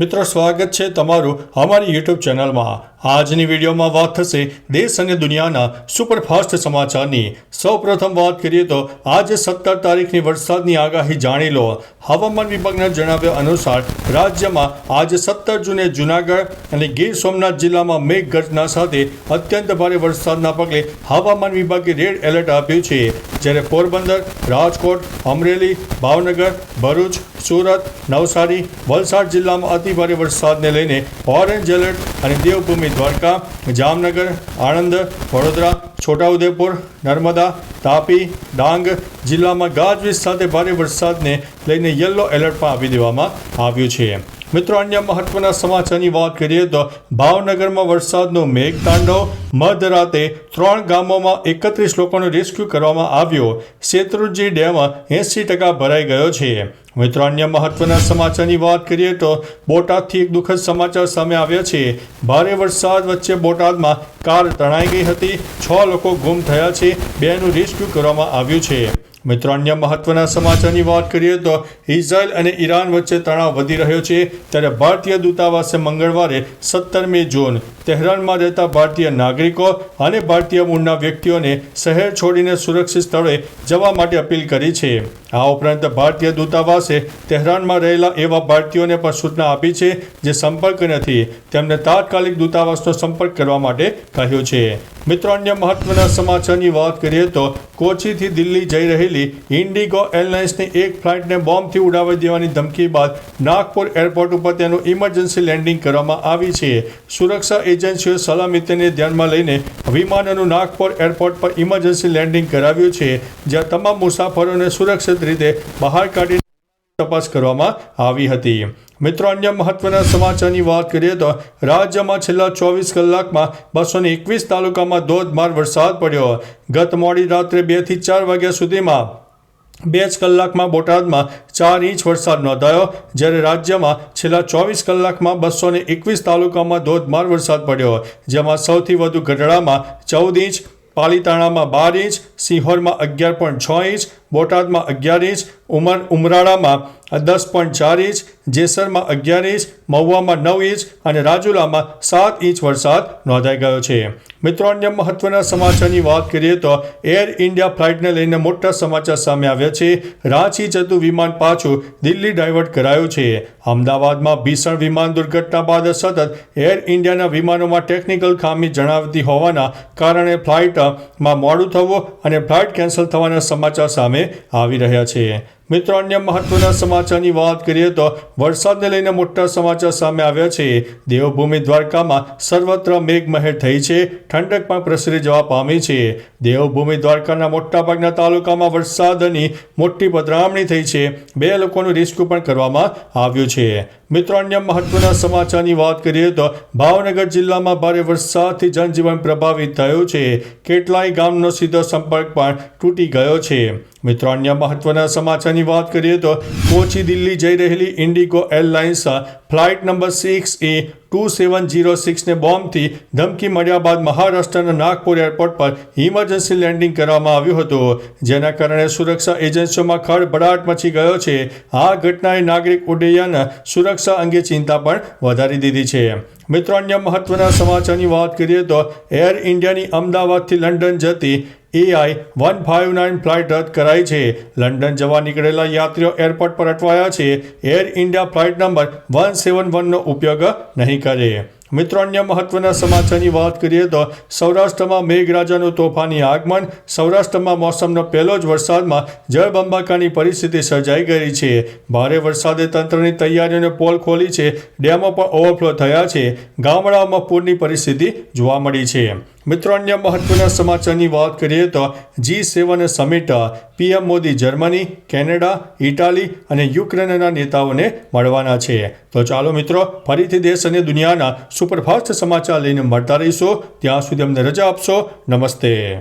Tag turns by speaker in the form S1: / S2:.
S1: મિત્રો, સ્વાગત છે તમારું અમારી યુટ્યુબ ચેનલમાં. આજની વિડીયોમાં વાત થશે દેશ અને દુનિયાના સુપરફાસ્ટ સમાચારની. સૌપ્રથમ વાત કરીએ તો આજે સત્તર તારીખની વરસાદની આગાહી જાણી લો. હવામાન વિભાગના જણાવ્યા અનુસાર રાજ્યમાં આજે સત્તર જૂને જૂનાગઢ અને ગીર સોમનાથ જિલ્લામાં મેઘગર્જના સાથે અત્યંત ભારે વરસાદના પગલે હવામાન વિભાગે રેડ એલર્ટ આપ્યું છે. જ્યારે પોરબંદર, રાજકોટ, અમરેલી, ભાવનગર, ભરૂચ સુરત, નવસારી, વલસાડ જિલ્લામાં અતિભારે વરસાદને લઈને ઓરેન્જ એલર્ટ અને દેવભૂમિ દ્વારકા, જામનગર, આણંદ, વડોદરા, છોટાઉદેપુર, નર્મદા, તાપી, ડાંગ જિલ્લામાં ગાજવીજ સાથે ભારે વરસાદને લઈને યલો એલર્ટ પણ આપી દેવામાં આવ્યું છે. મિત્રો, અન્ય મહત્વના સમાચારની વાત કરીએ તો ભાવનગરમાં વરસાદનો મેઘતાંડવ મધરાતે ત્રણ ગામોમાં એકત્રીસ લોકોનો રેસ્ક્યુ કરવામાં આવ્યો. શેત્રુજી ડેમ એંસી ટકા ભરાઈ ગયો છે. મિત્રો, અન્ય મહત્વના સમાચારની વાત કરીએ તો બોટાદથી એક દુઃખદ સમાચાર સામે આવ્યા છે. ભારે વરસાદ વચ્ચે બોટાદમાં કાર તણાઈ ગઈ હતી. છ લોકો ગુમ થયા છે. બેનું રેસ્ક્યુ કરવામાં આવ્યું છે. મિત્રો, અન્ય મહત્વના સમાચારની વાત કરીએ તો ઇઝરાયલ અને ઈરાન વચ્ચે તણાવ વધી રહ્યો છે. ત્યારે ભારતીય દૂતાવાસે મંગળવારે સત્તરમી જૂન તહેરાનમાં રહેતા ભારતીય નાગરિકો અને ભારતીય મૂળના વ્યક્તિઓને શહેર છોડીને સુરક્ષિત સ્થળે જવા માટે અપીલ કરી છે. આ ઉપરાંત ભારતીય દૂતાવાસે તહેરાનમાં રહેલા એવા ભારતીયોને પણ સૂચના આપી છે જે સંપર્ક નથી. તેમને તાત્કાલિક દૂતાવાસનો સંપર્ક કરવા માટે કહ્યું છે. મિત્રો, અન્ય મહત્વના સમાચારની વાત કરીએ તો કોચીથી દિલ્હી જઈ રહેલી ઇન્ડિગો એરલાઇન્સની એક ફ્લાઇટને બોમ્બથી ઉડાવી દેવાની ધમકી બાદ નાગપુર એરપોર્ટ ઉપર તેનું ઇમરજન્સી લેન્ડિંગ કરવામાં આવી છે. સુરક્ષા એજન્સીઓએ સલામતીને ધ્યાનમાં લઈને વિમાનનું નાગપુર એરપોર્ટ પર ઇમરજન્સી લેન્ડિંગ કરાવ્યું છે, જ્યાં તમામ મુસાફરોને સુરક્ષિત રીતે બહાર કાઢી તપાસ કરવામાં આવી હતી. મિત્રો, અન્ય મહત્વના સમાચારની વાત કરીએ તો રાજ્યમાં છેલ્લા ચોવીસ કલાકમાં બસો એકવીસ તાલુકામાં ધોધમાર વરસાદ પડ્યો. ગત મોડી રાત્રે બેથી ચાર વાગ્યા સુધીમાં બે જ કલાકમાં બોટાદમાં ચાર ઇંચ વરસાદ નોંધાયો, જ્યારે રાજ્યમાં છેલ્લા ચોવીસ કલાકમાં બસો ને એકવીસ તાલુકામાં ધોધમાર વરસાદ પડ્યો. જેમાં સૌથી વધુ ગઢડામાં ચૌદ ઇંચ, પાલીતાણામાં બાર ઇંચ, સિંહોરમાં અગિયાર પોઈન્ટ છ ઇંચ બોટાદમાં અગિયાર ઇંચ, ઉમર ઉમરાળામાં દસ પોઈન્ટ ચાર ઇંચ, જેસરમાં અગિયાર ઇંચ, મહુવામાં નવ ઇંચ અને રાજુલામાં સાત ઇંચ વરસાદ નોંધાઈ ગયો છે. મિત્રો, અન્ય મહત્વના સમાચારની વાત કરીએ તો એર ઇન્ડિયા ફ્લાઇટને લઈને મોટા સમાચાર સામે આવ્યા છે. રાંચી જતું વિમાન પાછું દિલ્હી ડાયવર્ટ કરાયું છે. અમદાવાદમાં ભીષણ વિમાન દુર્ઘટના બાદ સતત એર ઇન્ડિયાના વિમાનોમાં ટેકનિકલ ખામી જણાવતી હોવાના કારણે ફ્લાઇટમાં મોડું થવું અને ફ્લાઇટ કેન્સલ થવાના સમાચાર સામે આવી રહ્યા છે મિત્રો, અન્ય મહત્વના સમાચારની વાત કરીએ તો વરસાદને લઈને મોટા સમાચાર સામે આવ્યા છે. દેવભૂમિ દ્વારકામાં સર્વત્ર મેઘમહેર થઈ છે. ઠંડક પણ પ્રસરી જવા પામી છે. દેવભૂમિ દ્વારકાના મોટાભાગના તાલુકામાં વરસાદની મોટી પધરામણી થઈ છે. બે લોકોનું રેસ્ક્યુ પણ કરવામાં આવ્યું છે. મિત્રો, અન્ય મહત્વના સમાચારની વાત કરીએ તો ભાવનગર જિલ્લામાં ભારે વરસાદથી જનજીવન પ્રભાવિત થયું છે. કેટલાય ગામનો સીધો સંપર્ક પણ તૂટી ગયો છે. મિત્રો, અન્ય મહત્વના સમાચારની વાત કરીએ તો કોચી દિલ્હી જઈ રહેલી IndiGo airlines flight number six A two seven zero સિક્સને બોમ્બથી ધમકી મળ્યા બાદ મહારાષ્ટ્રના નાગપુર એરપોર્ટ પર ઇમરજન્સી લેન્ડિંગ કરવામાં આવ્યું હતું, જેના કારણે સુરક્ષા એજન્સીઓમાં ખળભળાટ મચી ગયો છે. આ ઘટનાએ નાગરિક ઉડ્ડયન સુરક્ષા અંગે ચિંતા પણ વધારી દીધી છે. મિત્રો, અન્ય મહત્વના સમાચારની વાત કરીએ તો એર ઇન્ડિયાની અમદાવાદથી લંડન જતી AI one five nine flight રદ કરાઈ છે. લંડન જવા નીકળેલા યાત્રીઓ એરપોર્ટ પર અટવાયા છે. Air India flight number one seven વનનો ઉપયોગ નહીં કરે મિત્રો, અન્ય મહત્વના સમાચારની વાત કરીએ તો સૌરાષ્ટ્રમાં મેઘરાજાનું તોફાની આગમન, સૌરાષ્ટ્રમાં મોસમનો પહેલો જ વરસાદમાં જળબંબાકાની પરિસ્થિતિ સર્જાઈ ગઈ છે. ભારે વરસાદે તંત્રની તૈયારીઓને પોલ ખોલી છે. ડેમો પણ ઓવરફ્લો થયા છે. ગામડાઓમાં પૂરની પરિસ્થિતિ જોવા મળી છે. મિત્રો, અન્ય મહત્વના સમાચારની વાત કરીએ તો G seven summit PM Modi Germany, Canada, Italy અને યુક્રેનના નેતાઓને મળવાના છે. તો ચાલો મિત્રો, ફરીથી દેશ અને દુનિયાના સુપરફાસ્ટ સમાચાર લઈને મળતા રહીશું. ત્યાં સુધી અમને રજા આપશો. નમસ્તે.